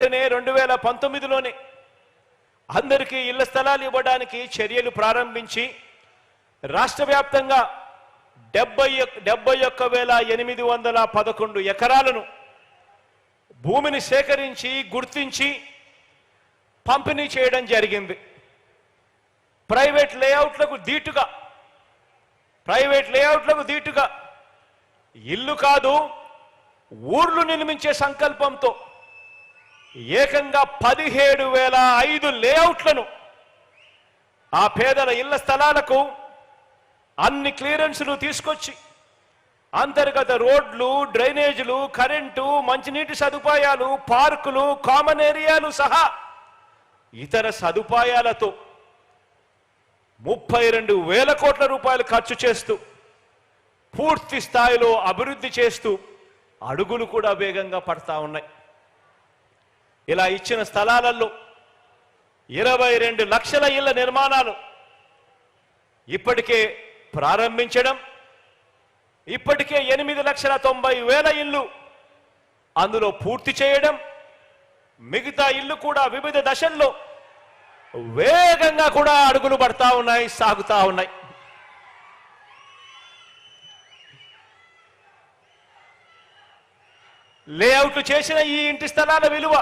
వెంటనే రెండు వేల పంతొమ్మిదిలోనే అందరికీ ఇళ్ళ స్థలాలు ఇవ్వడానికి చర్యలు ప్రారంభించి రాష్ట్ర వ్యాప్తంగా డెబ్బై డెబ్బై ఒక్క వేల ఎనిమిది వందల పదకొండు ఎకరాలను భూమిని సేకరించి గుర్తించి పంపిణీ చేయడం జరిగింది. ప్రైవేట్ లేఅవుట్లకు దీటుగా ప్రైవేట్ లేఅవుట్లకు దీటుగా ఇల్లు కాదు ఊర్లు నిర్మించే సంకల్పంతో ఏకంగా పదిహేడు వేల ఐదు లేఅవుట్లను ఆ పేదల ఇళ్ళ స్థలాలకు అన్ని క్లియరెన్సులు తీసుకొచ్చి అంతర్గత రోడ్లు డ్రైనేజీలు కరెంటు మంచినీటి సదుపాయాలు పార్కులు కామన్ ఏరియాలు సహా ఇతర సదుపాయాలతో ముప్పై రెండు వేల కోట్ల రూపాయలు ఖర్చు చేస్తూ పూర్తి స్థాయిలో అభివృద్ధి చేస్తూ అడుగులు కూడా వేగంగా పడతా ఉన్నాయి. ఇలా ఇచ్చిన స్థలాలలో ఇరవై రెండు లక్షల ఇళ్ళ నిర్మాణాలు ఇప్పటికే ప్రారంభించడం ఇప్పటికే ఎనిమిది లక్షల తొంభై వేల ఇల్లు అందులో పూర్తి చేయడం మిగతా ఇల్లు కూడా వివిధ దశల్లో వేగంగా కూడా అడుగులు పడతా ఉన్నాయి సాగుతా ఉన్నాయి. లేఅవుట్లు చేసిన ఈ ఇంటి స్థలాల విలువ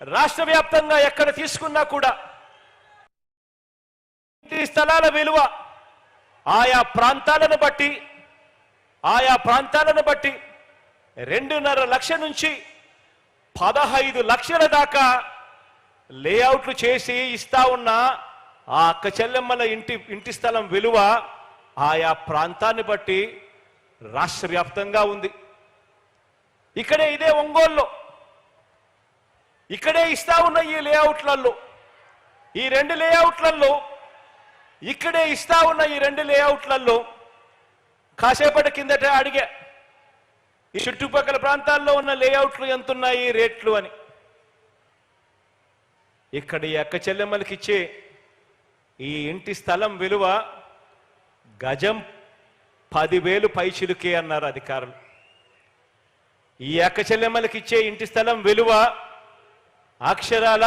రాష్ట్ర వ్యాప్తంగా ఎక్కడ తీసుకున్నా కూడా ఇంటి స్థలాల విలువ ఆయా ప్రాంతాలను బట్టి ఆయా ప్రాంతాలను బట్టి రెండున్నర లక్ష నుంచి పదహైదు లక్షల దాకా లేఅవుట్లు చేసి ఇస్తా ఉన్న ఆ అక్క చెల్లెమ్మల ఇంటి ఇంటి స్థలం విలువ ఆయా ప్రాంతాన్ని బట్టి రాష్ట్ర వ్యాప్తంగా ఉంది. ఇక్కడే ఇదే ఒంగోలులో ఇక్కడే ఇస్తా ఉన్న ఈ లేఅవుట్లలో ఈ రెండు లేఅవుట్లలో ఇక్కడే ఇస్తా ఉన్న ఈ రెండు లేఅవుట్లలో కాసేపటి కిందట అడిగా ఈ చుట్టుపక్కల ప్రాంతాల్లో ఉన్న లేఅవుట్లు ఎంతున్నాయి రేట్లు అని? ఇక్కడ ఈ అక్క చెల్లెమ్మలకి ఇచ్చే ఈ ఇంటి స్థలం విలువ గజం పదివేలు పైచిలుకే అన్నారు అధికారులు. ఈ అక్క చెల్లెమ్మలకి ఇచ్చే ఇంటి స్థలం విలువ అక్షరాల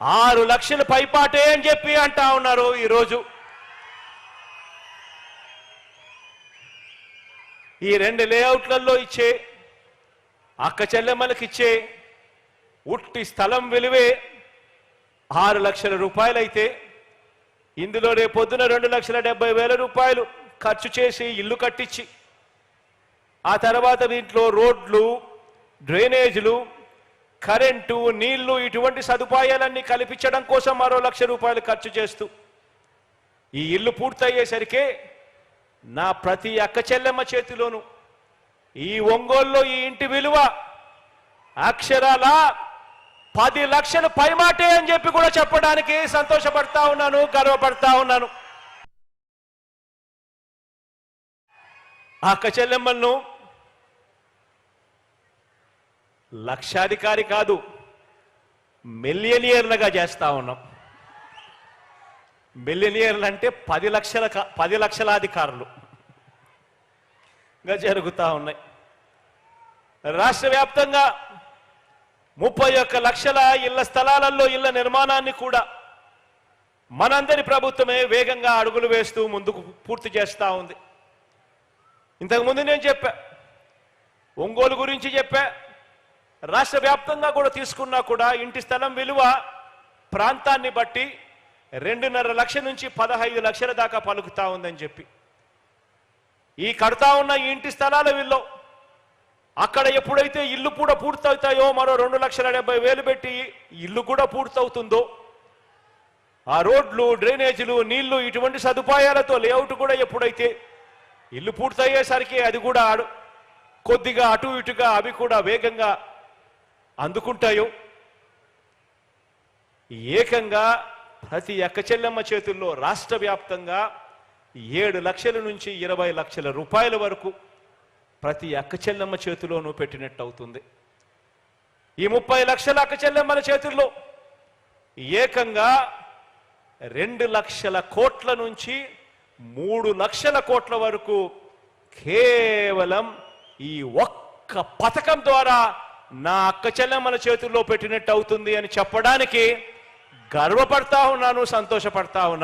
ఆరు లక్షల పైపాటే అని చెప్పి అంటా ఉన్నారు ఈరోజు. ఈ రెండు లేఅవుట్లలో ఇచ్చే అక్క చెల్లెమ్మలకి ఇచ్చే ఉట్టి స్థలం విలువే ఆరు లక్షల రూపాయలైతే ఇందులో రేపొద్దున పొద్దున రెండు లక్షల డెబ్బై వేల రూపాయలు ఖర్చు చేసి ఇల్లు కట్టించి ఆ తర్వాత దీంట్లో రోడ్లు డ్రైనేజీలు కరెంటు నీళ్ళు ఇటువంటి సదుపాయాలన్నీ కల్పించడం కోసం మరో లక్ష రూపాయలు ఖర్చు చేస్తూ ఈ ఇల్లు పూర్తయ్యేసరికి నా ప్రతి అక్క చెల్లెమ్మ చేతిలోను ఈ ఒంగోల్లో ఈ ఇంటి విలువ అక్షరాల పది లక్షలు పైమాటే అని చెప్పి కూడా చెప్పడానికి సంతోషపడతా ఉన్నాను గర్వపడతా ఉన్నాను. ఆ అక్క చెల్లెమ్మలను లక్షాధికారి కాదు మిలియనియర్లుగా చేస్తా ఉన్నాం. మిలియనియర్లు అంటే పది లక్షల క- పది లక్షలాధికారులు. జరుగుతూ ఉన్నాయి. రాష్ట్ర వ్యాప్తంగా ముప్పై ఒక్క లక్షల ఇళ్ళ స్థలాలలో ఇళ్ళ నిర్మాణాన్ని కూడా మనందరి ప్రభుత్వమే వేగంగా అడుగులు వేస్తూ ముందుకు పూర్తి చేస్తూ ఉంది. ఇంతకుముందు నేను చెప్పా ఒంగోలు గురించి చెప్పా రాష్ట్ర వ్యాప్తంగా కూడా తీసుకున్నా కూడా ఇంటి స్థలం విలువ ప్రాంతాన్ని బట్టి రెండున్నర లక్షల నుంచి పదహైదు లక్షల దాకా పలుకుతా ఉందని చెప్పి. ఈ కడతా ఉన్న ఇంటి స్థలాల విల్లో అక్కడ ఎప్పుడైతే ఇల్లు కూడా పూర్తవుతాయో మరో రెండు లక్షల డెబ్బై వేలు పెట్టి ఇల్లు కూడా పూర్తవుతుందో ఆ రోడ్లు డ్రైనేజీలు నీళ్ళు ఇటువంటి సదుపాయాలతో లేఅవుట్ కూడా ఎప్పుడైతే ఇల్లు పూర్తయ్యేసరికి అది కూడా ఆడు కొద్దిగా అటు ఇటుగా అవి కూడా వేగంగా అందుకుంటాయో? ఏకంగా ప్రతి ఎక్కచెల్లెమ్మ చేతుల్లో రాష్ట్ర వ్యాప్తంగా ఏడు లక్షల నుంచి ఇరవై లక్షల రూపాయల వరకు ప్రతి అక్కచెల్లెమ్మ చేతిలోనూ పెట్టినట్టు అవుతుంది. ఈ ముప్పై లక్షల అక్కచెల్లెమ్మల చేతుల్లో ఏకంగా రెండు లక్షల కోట్ల నుంచి మూడు లక్షల కోట్ల వరకు కేవలం ఈ ఒక్క పథకం ద్వారా నా అక్క చెల్లెమ్మల చేతుల్లో పెట్టినట్టు అవుతుంది అని చెప్పడానికి గర్వపడతా ఉన్నాను సంతోషపడతా ఉన్నాను.